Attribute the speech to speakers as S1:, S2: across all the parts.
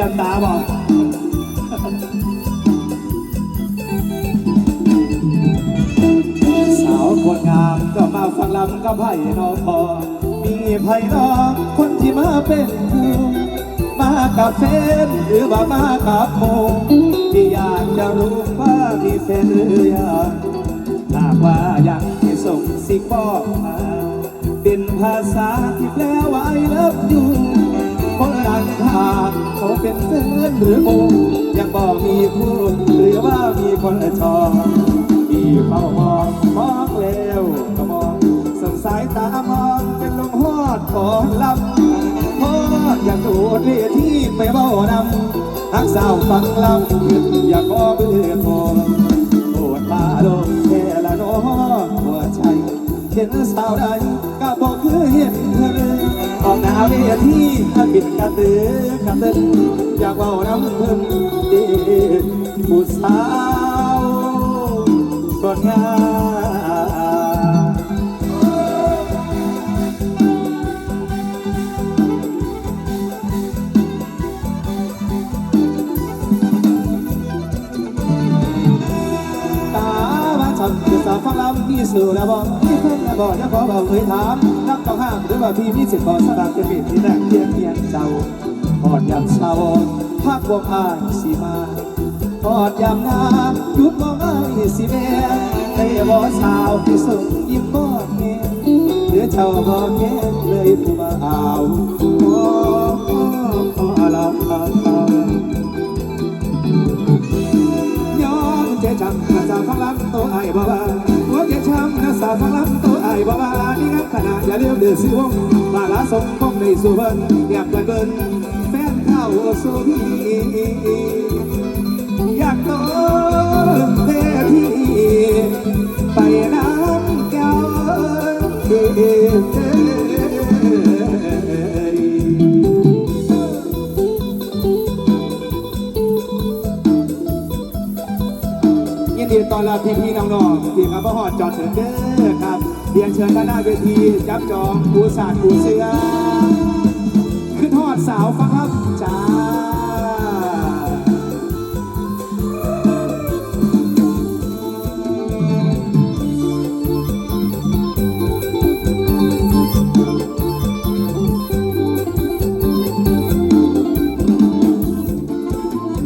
S1: ลียตาบอกสาวคนงามก็มาฟังลำกับไผ่นอพอมีไผ่นอคนที่มาเป็นคู่มากับแฟนหรือว่ามากับโมที่อยากจะรู้ว่ามีแฟนหรือยังหากว่ายังที่ส่งสิบอกมาเป็นภาษาที่แปลว่า I love you คนดังทางเขาเป็นเพื่อนหรือโมยังบอกมีคู่หรือว่ามีคนชอบที่เฝ้ามองมองแล้วก็มองสงสายตามองเป็นลมหอดขอลำเพราะอยากโดดเวทีไปเบ้านำทักสาวฟังลำอยากขอเบื่อโทรโปรดมาลงแค่ละน้อหัวใจเห็นสาวใดก็บอกาเวทีถ้าปิดกระตือกระตึนอยากเว่าน้ำเพิ่นเด็กผู้สาวสดงาม คือสาวฟังลำมีสื่อแล้วบอกที่เพิ่งแล้วบอกจะขอบอกเคยถามนักต้องห้ามหรือว่าพี่มีสิทธิ์ขอกสลับจะปิดที่แรกเพียงเพียงเจ้าพอดยามเช้าพักบวกอายสีมาพอดยามงามยุดมองอายสีแม่ได้บอกสาวที่ส่งยิ้มบอดเงี้ยหรือเจ้าบอกเงี้ยเลยผู้มาเอาโอ้โอ้โอ้ลาย้ จำนาสาวฟังลำโตไอ้บ่าวหัวเจช้ำนาสาวฟังลำโตไอ้บ่าวนี่งั้นขนาดอย่าลืมเดือดซื้อวงมาลาสมคงในสุวรรณอยากเปิดเบิ้ลแฟนเข้าสู่พี่อยากโตเทที่ไปน้ำแก้ว อนรับพี่ๆน้องๆที่มาประหอดจอดถึงเด้อครับเรียนเชิญด้านหน้าเวทีจับจองปูสาดปูเสือขึ้นทอดสาวฟังครับจ้า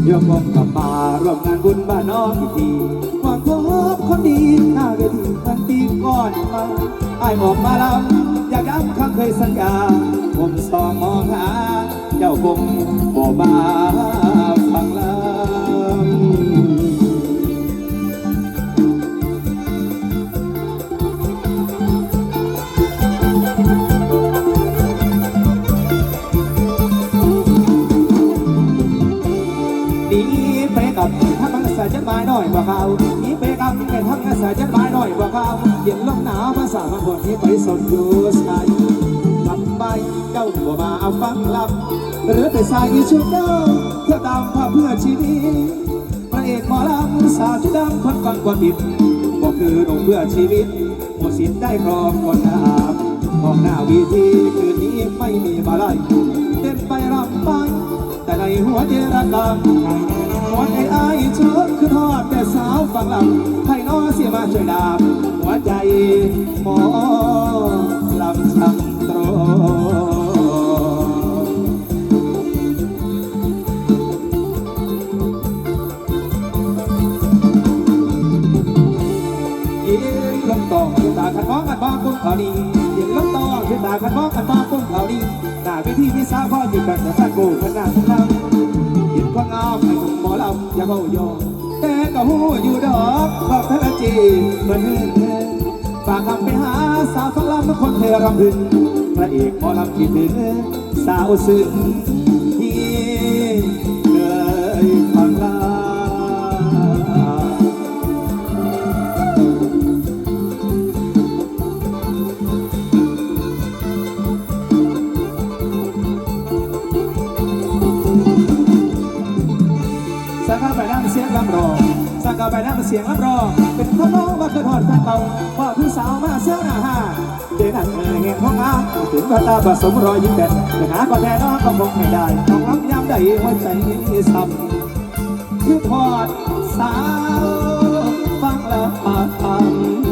S1: เดี๋ยวผมกับมาร่วมงานบุญบ้านน้องอีกที หวังพบคนดีหน้าเวทีมันตีก่อนมาไอ้ายอกมาลำอยากย้ำคำเคยสัญญา ผมสองมองหา เจ้าคงบ่มาฟังลำดีไปกับาจะมาหน่อยกว่าเขาดีไปกับแค่ทั้งมังสาจะมาหน่อยกว่าเขาเย็นลมหนาวภาษาบางคนที่ไปสนอยู่ใส่ลำไปเจ้าบัวมาเอาฟังลำหรือไปสายอีชุดเดิมเพื่อตามภาเพื่อชีวิตพระเอกหมอลำสาวชุดดำคนฟังกว่าติดก็คือหนุ่มเพื่อชีวิตหมดสิทธิ์ได้ครองคนงามมองหน้าวีทีคืนนี้ไม่มีมาไล่ เต้นไปรำไปแต่ในหัวใจรักลำหัวใจอายเชิญคือทอดแต่สาวฝั่งลำให้น้อเสียมาช่วยดามหัวใจหมอลำช้ำตรยินลมตองคือตาขันมองกันบ้างกุ้งเขาดี นาเวทีที่สาวพ่ออยู่แบบแต่ตะโกนหน้าทุกครั้งยินคนงามให้หนุ่มหมอลำอย่าเบาโยอแต่ก็หูอยู่ดอกบอกเธอจีเหมือนเฮือนฝากคำไปหาสาวฟังลำทุกคนเธอรำพึงพระเอกหมอลำคิดถึงสาวซึ้ง ลำรองสักข้าต่อไปนั้นเสียงรับรองเป็นพ่อน้องมาเกิดหอดแฟนเก่าพ่อพี่สาวมาเสื้อหน้าห้าเจนันเอ่ยเห็นห้องอาถึงก็ตาผสมรอยยิ้มแดดแต่หาก็แน่นอนก็คงไม่ได้ต้องรับยามได้หัวใจซ้ำคือพอดสาวฟังแล้วปาทำ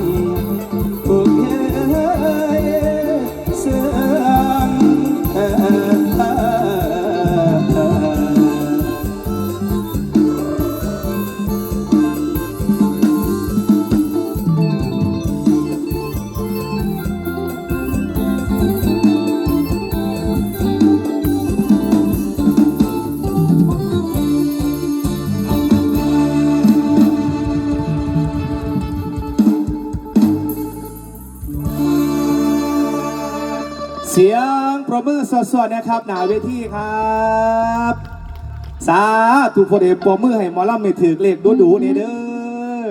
S1: เสียงประมือสดๆนะครับ หนาเวทีครับ สาธุพอดีประมือให้หมอลำไม่ถือเลขดูๆนี่เด้อ